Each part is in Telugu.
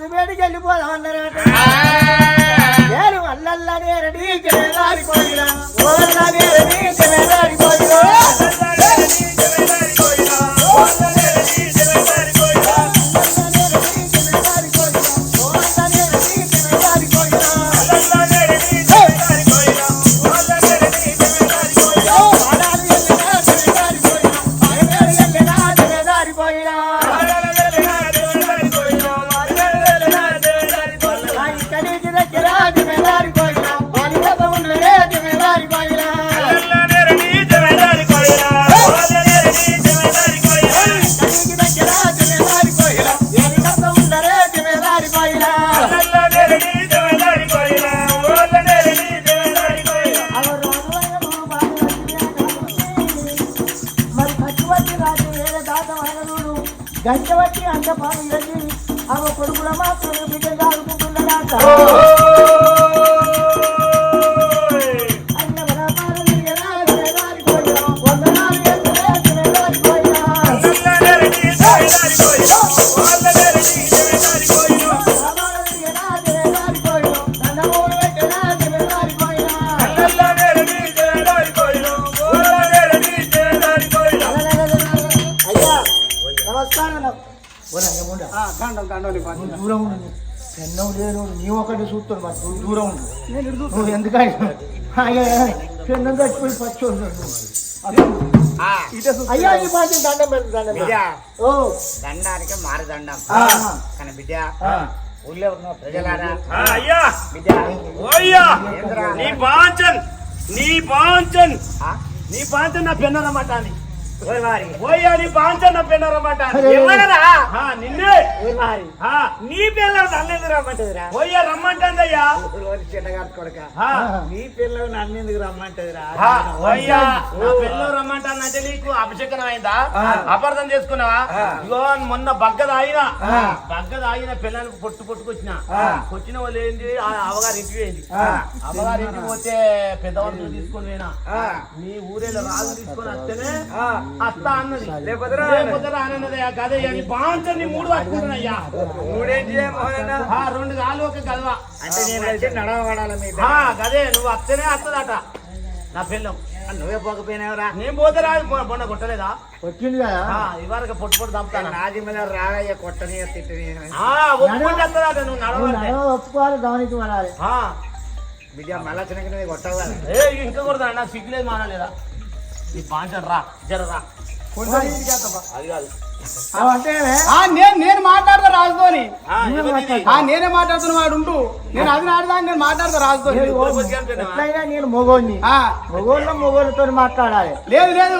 రాజుపేటకి వెళ్ళిపోదామన్నారట నేను దూరం ఉండు. ఎన్నో లేరు నీ ఒకటి చూస్తాడు మరి దూరం ఉండు. నువ్వు ఎందుకంటే పెన్నం కట్టిపోయి పచ్చోడు అయ్యా ఈ పాటి దండం పెట్టు దండం పెట్టు. బిడ్డ. ఓ. దండానికి మారు దండం. ఆ, కానీ బిడ్డ ఆ. ఊళ్ళో ఉన్న ప్రజలారా ఆ, అయ్యా. బిడ్డ. ఓయ్యా ఏంద్రా? నీ బాంచన్ నీ బాంచన్. ఆ? నీ బాంచన్ నా పెన్నరమాట అని నీ. ఎవరరా? నిన్నే? పిల్లలు రమ్మంటదిరా? రమ్మంటుందయ్యా. చిన్నగారు కొడక. పిల్లలు రమ్మంటదిరా? రమ్మంటానంటే నీకు అభిషేకం అయిందా అపార్థం చేసుకున్నావా? ఇగో మొన్న బగ్గద అయినా బగ్గద అయిన పిల్లలకు పొట్టు పొట్టుకొచ్చిన. వచ్చిన వాళ్ళు ఏంటి అవగారి ఇంటికి పోయింది. అవగారి ఇంటికి పోతే పెద్దవాళ్ళు తీసుకొని పోయినా. నీ ఊరేలో రాజు తీసుకొని వస్తేనే అత్త అన్నది. లేకపోతే అని బాగుంటుంది మూడు పట్టుకుంటున్నాయ్యా మూడేంటి ఆ, రెండు కాలు ఒక గదవా అంటే నేను వచ్చి నడవబడాలి మీ ఆ, గదే నువ్వు వస్తేనే వస్తుందట నా పిల్లం నువ్వే పోకపోయినావురా. నేను పోతే రాదు మొన్న కొట్టలేదా? వచ్చింది కదా. ఆ, ఇవరకు పొట్టు పొట్టు చంపుతాను నాది మీద రాగయ్య కొట్టని తిట్టని ఒప్పుకుంటే నువ్వు నువ్వు నడవంటే నడవ ఒప్పుకోవాలి దానికి మనాలి ఆ, బిడ్డ మళ్ళా చిన్నకి కొట్టవు ఏ ఇంకా కొడతా సిగ్గులేదు మానలేదా? ఈ పాంచన్ రా జర రా. అది కాదు. అంటే ఆ, నేను నేను మాట్లాడతా రాజుతోని. ఆ, ఎవరిది? ఆ, నేనే మాట్లాడుతున్న వాడు ఉండు. నేను అది ఆడదా నేను మాట్లాడతా రాజుతోని. ఎట్లయినా నేను మొగోడిని ఆ, మొగోళ్ళ మొగోళ్ళతో మాట్లాడాలి. లేదు లేదు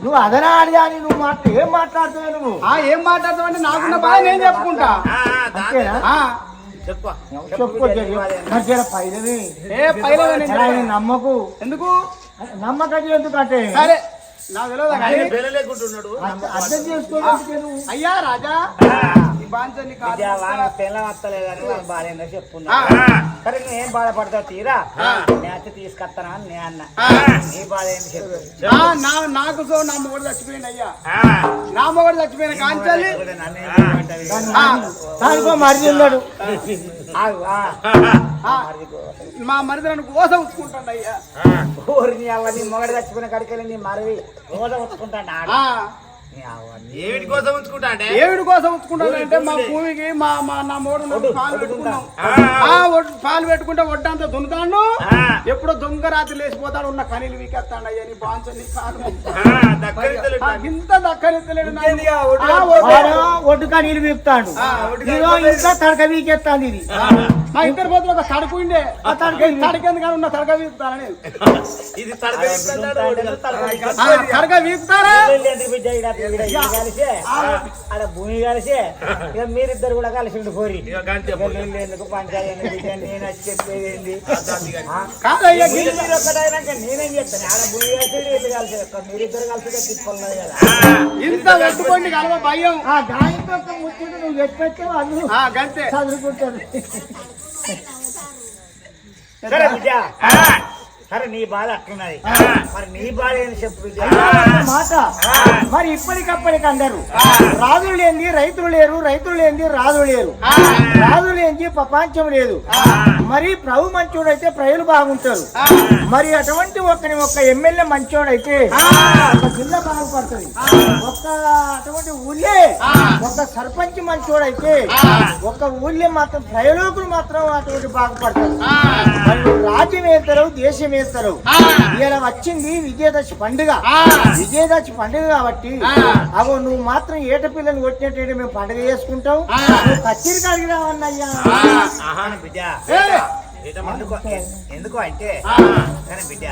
నువ్వు అదనా అడిగాని నువ్వు మాట ఏం మాట్లాడుతున్నావు నువ్వు? ఆ, ఏం మాట్లాడతావు అంటే నాకున్న బాధ నేను చెప్పుకుంటా. చెప్పు చెప్పుకోవచ్చు పైలవి ఏ పైలవే. నమ్మకు. ఎందుకు? నమ్మకం ఎందుకంటే? సరే అయ్యా రాజా సరే నువ్వు ఏం బాధపడతావు తీరా? నేత తీసుకొస్తానా అన్న. నీ బాధ ఏంటి చెప్పు. ఆ, నా నాకు సో నా మొగడు చచ్చిపోయింది అయ్యా. నా మొగడు చచ్చిపోయిన కాంచాలి. మరిది మా మరిది నన్ను కోస ఉంచుకుంటాడు అయ్యా ఊరిని అవ్వ నీ మొగడు చచ్చిపోయిన కడికెళ్ళి నీ నీ నీ ఏమిటి కోసం ఉంచుకుంటా అంటే ఏమిడి కోసం ఉంచుకుంటాను అంటే మా భూమికి మా మా నా మోడు పాలు పెట్టుకున్నాం. పాలు పెట్టుకుంటే వడ్డంతా దున్నుతాడు ఎప్పుడో దొంగ రాత్రి లేచిపోతాడు ఉన్న కనీలు వీకెత్తాడు అయ్యా నీ బాంచని కాదు ఆ, ఇంత దక్కనెత్తలేడు నీళ్ళు వీపుతాడు ఇదిగో ఇంకా తడక వీకెత్తాంది ఇది. మా ఇద్దరు పోతులు ఒక తడుకు ఉండే. ఆ తడక తడకెందుకు ఉన్న తడక వీపుతారని ఇది తడక వీపుతారా? ఆడ భూమి కలిసి? ఇక మీరిద్దరు కూడా కలిసి ఉండిపోరి ఎందుకు పంచాయతీ నేను వచ్చి చెప్పేది ఒక్కటైనాక నేనేం చేస్తాను? ఆడ భూమి కలిసి వీళ్ళు కలిసి. మీరిద్దరు కలిసి తిప్పలేదు కదా. ఇంత పెట్టుకోండి కలవ భయం. ఆ ముచ్చుడు నువ్వు చెప్పేస్తే వాళ్ళు గంతే. చదువుకుంటారు సరే నీ బాధ అట్లున్నది. మరి నీ బాధ ఏంది చెప్పు మాట. మరి ఇప్పటికప్పటికి అందరు. రాజులు లేని రైతులు లేరు రైతులు లేని రాజు లేరు. రాజు లేని ప్రపంచం లేదు. మరి ప్రభు మంచోడైతే ప్రజలు బాగుంటారు. మరి అటువంటి ఒక్కని ఒక్క ఎమ్మెల్యే మంచోడైతే ఒక జిల్లా బాగుపడుతుంది. ఒక్క అటువంటి ఊళ్ళే ఒక సర్పంచ్ మంచోడైతే ఒక ఊళ్ళే మాత్రం ప్రజలోకులు మాత్రం అటువంటి బాగుపడతారు. మరి నువ్వు రాజ్యం వేస్తారు దేశం వేస్తారు ఇలా వచ్చింది విజయదశమి పండుగ. విజయదశమి పండుగ కాబట్టి అగో నువ్వు మాత్రం ఏట పిల్లని కొట్టినట్టు మేము పండుగ చేసుకుంటాం. నువ్వు కచ్చేరి కాడికి రావన్నయ్యా. కానీ బిడ్డ. ఎందుకు ఎందుకు అంటే కానీ బిడ్డ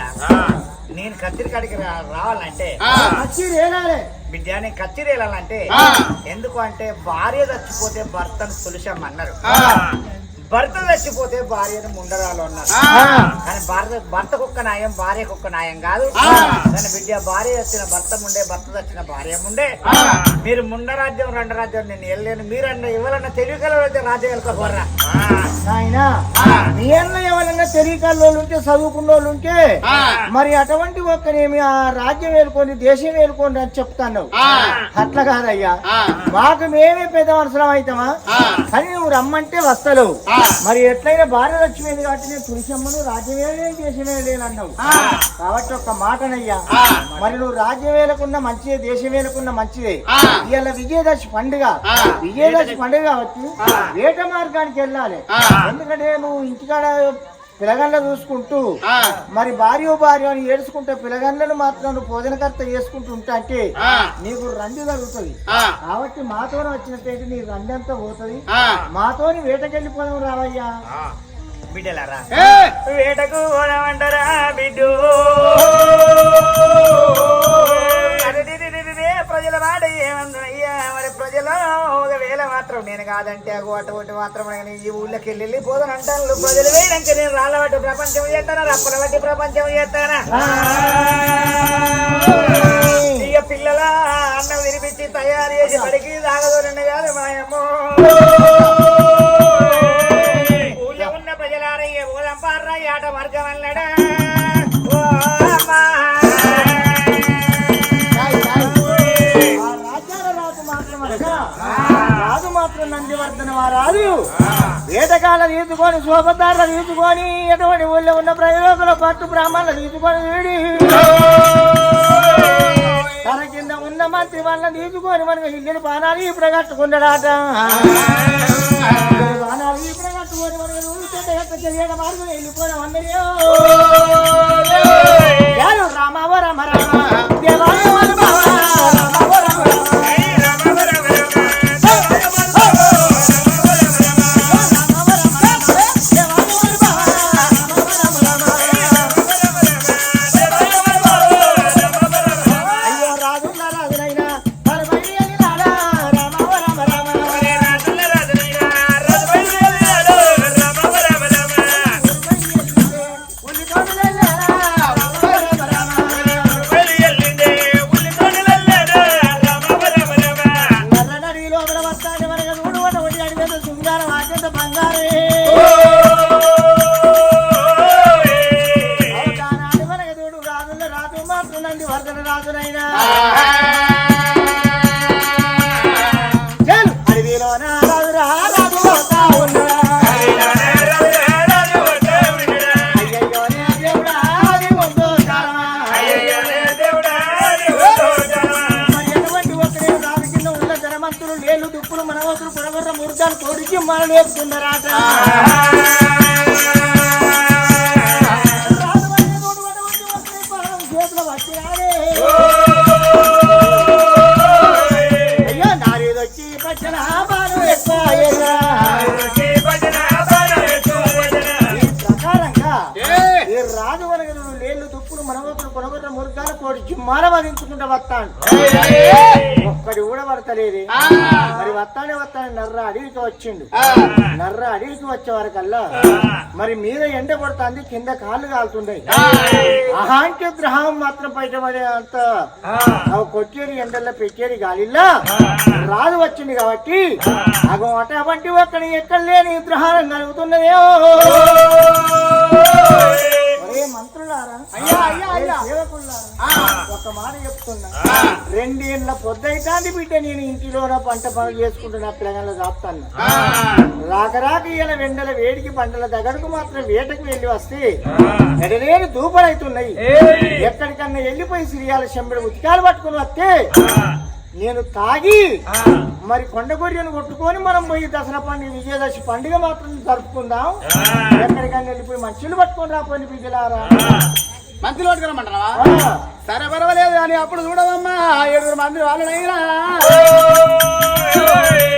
నేను కత్తిరి కాడికి రా- రావాలంటే బిడ్డ నేను కత్తిరి వెళ్ళాలంటే ఎందుకు అంటే భార్య చచ్చిపోతే భర్తను తులసమ్మన్నారు భర్త చచ్చిపోతే భార్యను ముండరాలు అన్నారు. కానీ భర్త భర్తకు ఒక్క న్యాయం భార్యకు ఒక్క న్యాయం కాదు. కానీ బిడ్డ భార్య వచ్చిన భర్త ముండే భర్త వచ్చిన భార్య ముండే. మీరు ముండ రాజ్యం రెండు రాజ్యం నేను వెళ్ళలేను. మీరన్నా ఎవరన్నా తెలియగలరైతే రాజ్యం వెళ్ళకపోరా నాయనా మీ అన్న ఎవరన్నా తెలియకల్లోళ్ళు ఉంటే చదువుకున్న వాళ్ళు ఉంటే మరి అటువంటి ఒక్కనేమి ఆ రాజ్యం వేలుకొని దేశం వేలుకోండి అని చెప్తాను అట్లా కాదయ్యా. మాకు మేమే పెద్ద అవసరం అవుతామా? కానీ నువ్వు రమ్మంటే వస్తలేవు. మరి ఎట్లయినా భార్య లక్ష్మీ కాబట్టి నేను తులసమ్మను రాజ్యమే లేని దేశమే లేనన్నావు కాబట్టి ఒక్క మాటనయ్యా. మరి నువ్వు రాజ్యం వేలకున్న మంచిదే దేశం వేలకున్న మంచిదే ఇవాళ విజయదశమి పండుగ. విజయదశమి పండుగ కాబట్టి వేట మార్గానికి వెళ్ళాలి. ఎందుకంటే నువ్వు ఇంటికాడ పిలగండ్ల చూసుకుంటూ మరి భార్య భార్య అని ఏడుచుకుంటే పిలగండ్లను మాత్రం నువ్వు భోజనకర్త చేసుకుంటూ ఉంటా అంటే నీకు రండి కలుగుతుంది కాబట్టి మాతోనే వచ్చినట్టయితే నీ రండి అంతా పోతుంది? మాతోని వేటకెళ్ళిపోదాం రావయ్యా. బిడ్డలారా. ఏ! వేటకు పోదామంటారా బిడ్డు? ప్రజల మాట ఏమందనయ్యా? మరి ప్రజల ఒకవేళ మాత్రం నేను కాదంటే అగో అటువంటి మాత్రం నేను ఈ ఊళ్ళోకి వెళ్ళి వెళ్ళి పోదాను అంటాను ప్రజలు వేయడానికి నేను రాళ్ళ బట్టి ప్రపంచం చేస్తానా రప్పల బట్టి ప్రపంచం చేస్తానా? ఇక పిల్లల అన్నం వినిపించి తయారు చేసి పడికి తాగదోనండి కాదు మాయమ్మో. ఊళ్ళో ఉన్న ప్రజలారయ్య ఊరం పార్రా ఆట మార్గం అన్నాడా? మాత్రం నందివర్ధన మా రాజు. వేటకాల తీసుకొని శోభదారులు తీసుకొని ఎటువంటి ఊళ్ళో ఉన్న ప్రయోగుల పట్టు బ్రాహ్మణులు తీసుకొని వీడి. తన కింద ఉన్న మంత్రి వాళ్ళని తీసుకొని మనకు ఇల్లు బాణాలు ఇప్పుడు కట్టుకున్నాడాట బాణాలు ఇప్పుడు కట్టుకొని మనకు తెలియక మార్గం వెళ్ళిపోయిన అందరియో రామావ రామ రామ. దేవాలయ వధించుకుంటూ వస్తాను. ఒక్కడి కూడా పడతలేదు. మరి వస్తానే వస్తానే నర్ర అడవికి వచ్చిండు. నర్ర అడవికి వచ్చే వరకల్లా మరి మీద ఎండ కొడుతుంది కింద కాళ్ళు కాలుతుండే. అహాంటి గ్రహం మాత్రం బయటపడే అంత కొట్టేది ఎండల్లో పెట్టేది గాలిల్లా రాజు వచ్చింది కాబట్టి అగో అటువంటి ఒక్కడి ఎక్కడ లేని గ్రహారం కలుగుతున్నదే ఒక మాట చెప్తున్నా. రెండేళ్ళ పొద్దైతాంది బిడ్డ నేను ఇంటిలోన పంట పనులు చేసుకుంటున్నా దాపుతాను. ఆ, రాక రాక ఇలా వెండల వేడికి పంటల దగ్గరకు మాత్రం వేటకు వెళ్ళి వస్తే ఎడలేని దూపలైతున్నాయి. ఎక్కడికన్నా వెళ్ళిపోయి సిరియాల చెంబడి ఉతికాలు పట్టుకుని వస్తే నేను తాగి మరి కొండ గొర్రెను కొట్టుకొని మనం పోయి దసరా పండుగ విజయదశమి పండుగ మాత్రం జరుపుకుందాం. ఎక్కడికన్నా వెళ్ళిపోయి మంచులు పట్టుకొని రాపోయి బిడ్డలారా. మంత్రి పట్టుకురమ్మంటావా సరే పర్వాలేదు కానీ అప్పుడు చూడవమ్మా ఏడుగురు మంది వాళ్ళనైనా.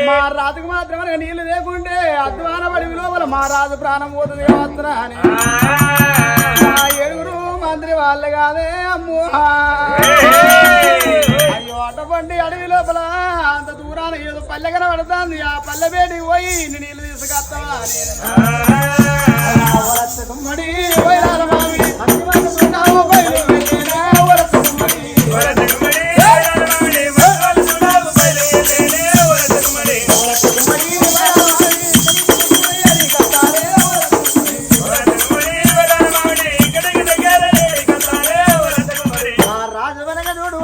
మా రాజుకు మాత్రమే నీళ్ళు లేకుంటే అధ్వాన పడి లోపల మా రాజు ప్రాణం పోతుంది కావచ్చునా అని. ఆ. ఏడుగురు మంత్రి వాళ్ళు కాదే అమ్మో. అటబండి అడవి లోపల. అంత దూరాన ఏదో పల్లె కనబడుతుంది. ఆ పల్లె వేడికి పోయి ఇన్ని నీళ్ళు తీసుకొస్తావా? అని గుమ్మడి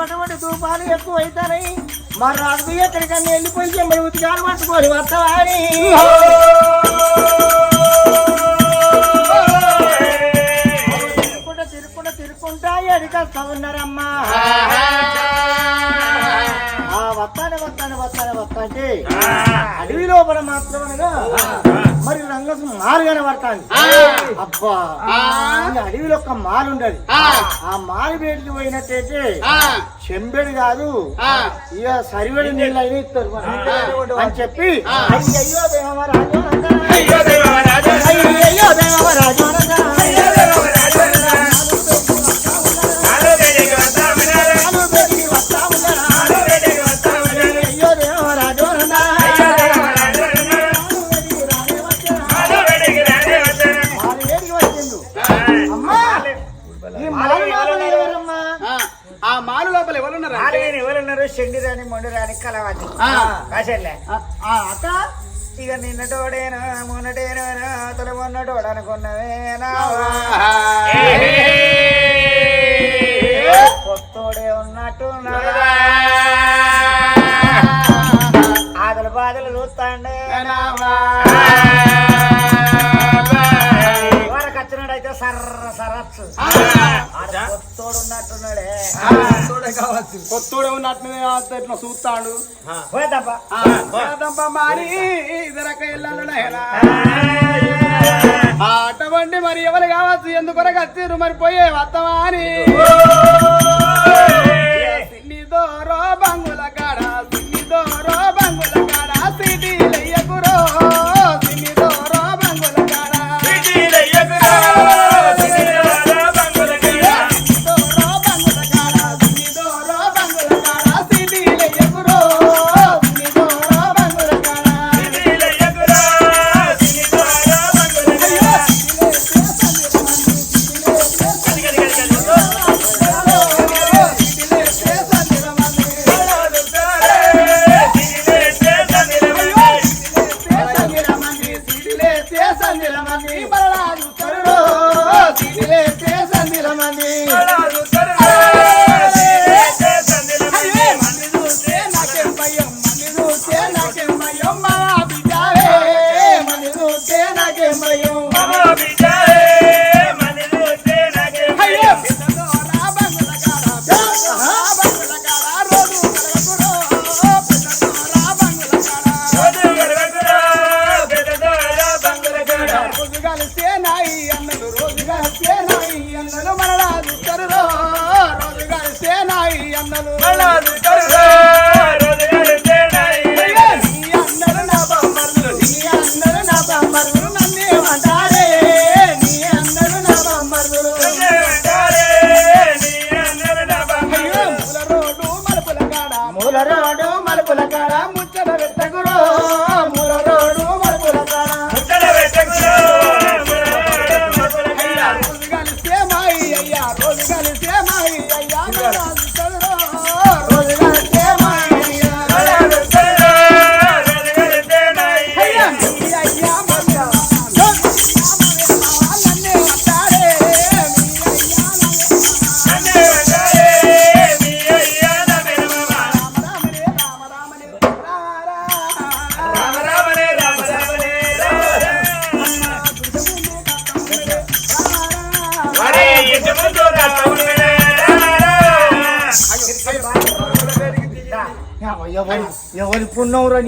అటువంటి తూపాలు ఎక్కువ అవుతాయి మా రాజు ఎక్కడికన్నా వెళ్ళిపోయి చెంబడి ఉతికాలు పట్టుకొని వస్తావా అని తిరుక్కుంటా తిరుక్కుంటా తిరుక్కుంటా ఎడికొస్తా ఉన్నారమ్మా. ఆ వస్తాను వస్తాను వస్తాను వస్తాంటే అడవి లోపల మాత్రం అనగా మరి రంగసు మాలు కనబడతాను అబ్బా ఈ అడవిలో ఒక మాలు ఉండదు. ఆ. మాలు బయటికి పోయినట్టయితే చెంబెడు కాదు ఇక సరివడి నీళ్ళు అయినా ఇస్తారు. అని చెప్పి అయ్యో దేవరాజు అయ్యో దేవరాజు మాలు ఆ. అక్క. ఇక నిన్నటోడేనా మొన్నటేనా తల మొన్నటోడు అనుకున్నవే కొత్తోడే ఉన్నట్టు ఆదల బాధలు చూస్తాండే వరకు వచ్చినాడైతే సర్ర సరచ్చు ఆడ కొత్తోడు ఉన్నట్టున్నాడే కొత్తూడే ఉన్నట్టు ఇట్లా చూస్తాడు? మారి. అటువంటి మరి ఎవరు కావచ్చు? ఎందుకొరకు వచ్చిర్రు? మరి పోయే వత్తమా అని బంగుల కాడ నాయి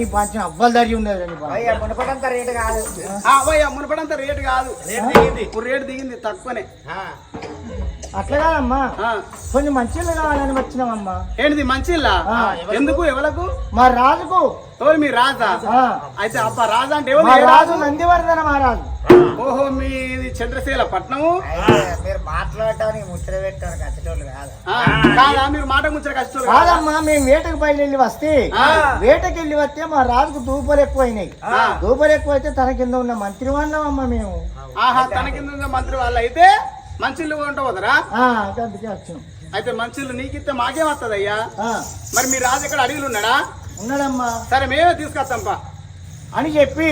నీ పంచిన అవ్వలు దరి ఉన్నది మునపడంత రేటు కాదు. మునపడంత రేటు కాదు. రేటు దిగింది. ఇప్పుడు రేటు దిగింది తక్కువనే. అట్లా కాదమ్మా. కొన్ని మంచిలు కావాలని వచ్చినామమ్మా ఏంటిది ఆ, ఎందుకు ఎవలకు? మా రాజుకు. మీ రాజా? అయితే అబ్బా రాజా అంటే రాజు? నందివర్ధన మహారాజు. ఓహో మీది చంద్రశీల పట్నము మీరు మాట్లాడటానికి ముచ్చట పెట్టడానికి అచ్చటోళ్ళు కాదు. మీరు మాట ముచ్చట కష్టం కాదమ్మా మేము వేటకు బయలుదేరి వస్తే ఆ. వేటకి వెళ్ళి వస్తే మా రాజుకు దూపలు ఎక్కువైనాయి. ఆ. దూపలు ఎక్కువైతే తన కింద ఉన్న మంత్రి వాళ్ళమమ్మా మేము. ఆహా తన కింద ఉన్న మంత్రి వాళ్ళు అయితే మంచిళ్ళు ఉంటావు కదరా ఆ, అందుకే వచ్చినాం అయితే మంచిళ్ళు నీకిస్తే మాకేం వస్తుంది అయ్యా ఆ, మరి మీ రాజు ఇక్కడ అడవిలు ఉన్నాడా? ఉన్నాడమ్మా. సరే మేమే తీసుకొస్తాంపా అని చెప్పి.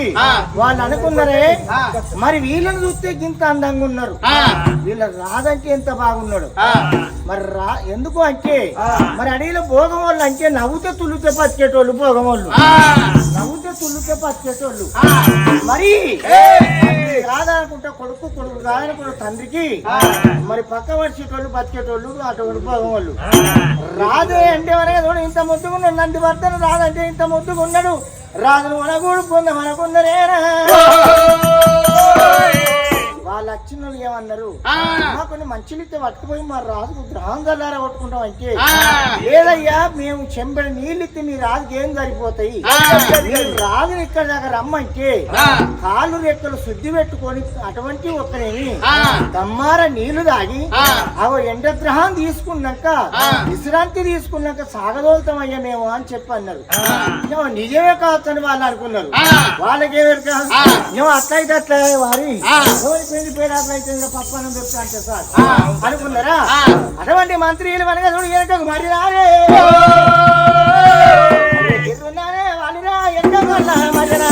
వాళ్ళు అనుకున్నారే. మరి వీళ్ళని చూస్తే ఇంత అందంగా ఉన్నారు. వీళ్ళ రాదంటే ఎంత బాగున్నాడు మరి రా ఎందుకు అంటే మరి అడవిలో భోగం వాళ్ళు అంటే నవ్వుతే తుల్లితే బతికేటోళ్ళు భోగం వాళ్ళు నవ్వుతే తుల్లితే బతికేటోళ్ళు ఆ. మరి ఏయ్! కాదనుకుంటే కొడుకు కొడుకు కాదనుకుంటే తండ్రికి మరి పక్క వచ్చేటోళ్ళు బతికేటోళ్ళు అటువంటి భోగం వాళ్ళు. రాదే అంటే చూడు ఇంత ముద్దుగా ఉన్నాడు. నంది భర్తను రాదంటే ఇంత ముద్దుగా ఉన్నాడు. రాజును మనగూడు పొంద మనకున్నరేనా వాళ్ళు వచ్చిన వాళ్ళు ఏమన్నారు ఆ. "అమ్మా, కొన్ని మంచినిస్తే పట్టుకుపోయి మా రాజుకు గ్రహం చల్లారా కొట్టుకుంటాం అంటే. లేదయ్యా మేము చెంబడి నీళ్ళు ఇస్తే మీ రాజుకి ఏం సరిపోతాయి. మీరు రాజుని ఇక్కడ దాకా రమ్మంటే. కాళ్ళు రెక్కలు శుద్ధి పెట్టుకొని అటువంటి ఒక్కనేమి ఆ. దమ్మార నీళ్ళు తాగి. అవ ఎండగ్రహం తీసుకున్నాక. విశ్రాంతి తీసుకున్నాక సాగదోలుతామయ్యా మేము అని చెప్పి అన్నారు నిజమే కావచ్చని వాళ్ళు అనుకున్నారు ఆ. వాళ్ళకేమెరక ఆ. ఏమో అట్లా అయితే అట్లా వారి పేడాట్లు అయితే ఇంకా పప్పు అన్నం దొరుకుతా అంటే సార్. అనుకున్నారా. అటువంటి మంత్రులు మనగా చూడు వెనకకు మరి రారే ఎదురున్నారే వాళ్ళిరా వెనకకు మళ్ళా మరిరా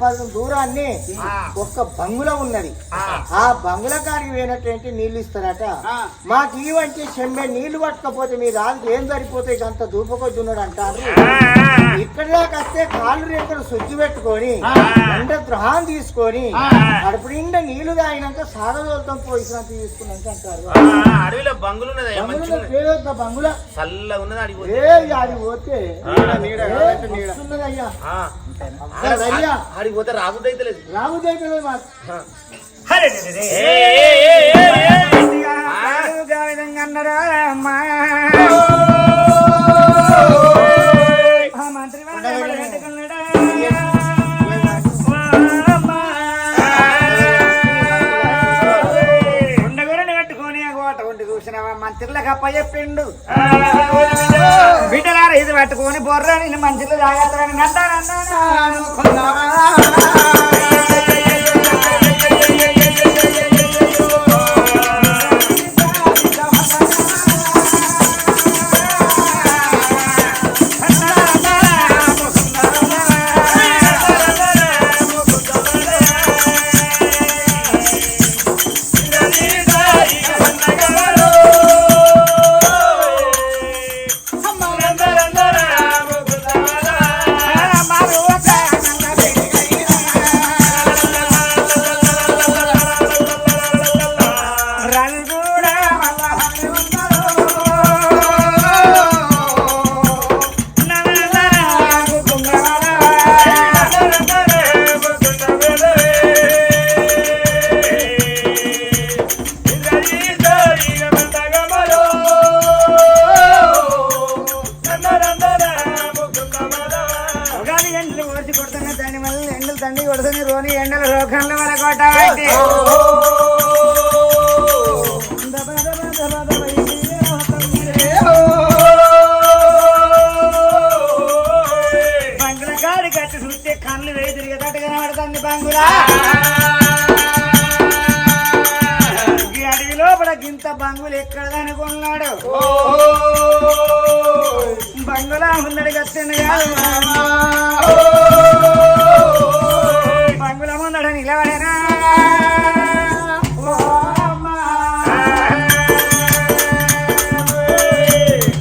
పదం దూరాన్ని. ఒక్క బంగుల ఉన్నది. ఆ. బంగుల కాడికి పోయినట్టు నీళ్ళు ఇస్తారట. మాకు ఇవంటే చెంబే నీళ్ళు పట్టకపోతే మీ రాజుకి ఏం సరిపోతాయి? అంత దూపకొద్దున్నాడు అంటారు. ఇక్కడ దాకా వస్తే కాళ్ళు రేఖలు శుద్ధి పెట్టుకొని ఎండ ద్రహాన్ని తీసుకొని కడుపు నిండా నీళ్ళు తాగినాక సాగదోలతం పోయిసినంత తీసుకున్నాక అంటారు. అడవిలో బంగులు ఉన్నది. చల్లగా ఉన్నది అడిగి పోతే. నీడ నీడ నీడ అడిగి పోతే రాబుద్దైతే లేదు. దగ్గర మాకు ఆ. విధంగా అన్నారా అమ్మా. అప్ప చెప్పిండు బిడ్డలారా ఇది పట్టుకొని బొర్ర నేను మంత్రులు తాగేస్తారని రవి బంగుల ముందడ నిలబడేనా? ఓ అమ్మా.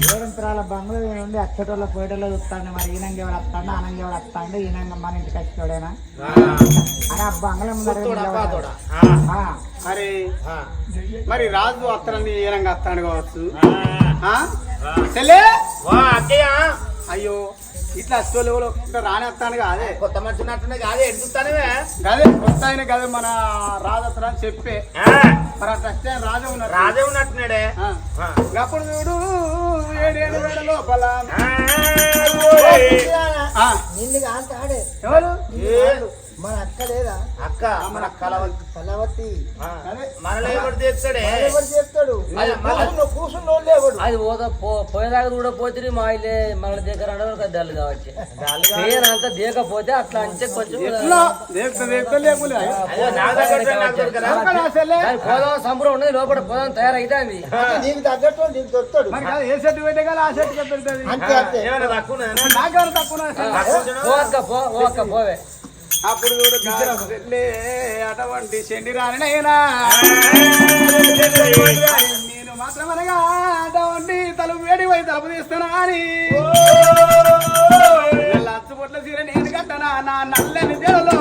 ఏడంతరాల బంగ్లా నుండి అచ్చటోళ్ళ పోయేటోళ్ళు చూస్తాను మరి ఈనంగా ఎవరు వస్తాడు ఆనంగా ఎవరు వస్తాడు ఈనంగా మన ఇంటికి వచ్చాడేనా అని ఆ. ఆ, మరి మరి రాజు అత్తరని ఏనంగా అత్తాడు కావచ్చు? అయ్యో ఇట్లా అచ్చోళ్ళు ఎవరో ఇట్లా రాని వస్తాను కాదే కొత్త మనిషి ఉన్నట్టునే కాదే ఎడుగుతానే గదే కొత్త ఆయన గదే మన రాజు అత్తరని చెప్పే. మరి అట్లా వస్తే రాజు ఉన్నారు రాజే ఉన్నట్టున్నాడే. అప్పుడు చూడు ఏడేడు వేల లోపల నిన్ను ఎవరు? మన అక్క లేదా అక్క మన కలవతి. కలవతి. అదే మనలో చేస్తాడు? అది మళ్ళా- కూర్చున్న కూర్చున్న లేవడు అది పోతా పో- పోయేదాకా కూడా పోతే మా ఇల్లే మన దగ్గర డల్ కావచ్చు. అంతా దేకపోతే అట్లా అంటే కొంచెం పోదాం సంబరం ఉన్నది లోపల పోదాం తయారైతుంది నీకు తగ్గట్టు నీకు దొరుకుతాడు. మరి కాదు ఏ సెట్ పెట్టగల ఆ సెట్ పెడుతుంది అంతే అంతే. తక్కువ పోవే. అప్పుడు అటువంటి చెండి రానినైనా నేను? మాత్రమనగా అటువంటి తలుపు వేడి పోయి తలుపు తీస్తానా అని. లచ్చబొట్ల సీర నేను కట్టనా? నా నల్లని జడలో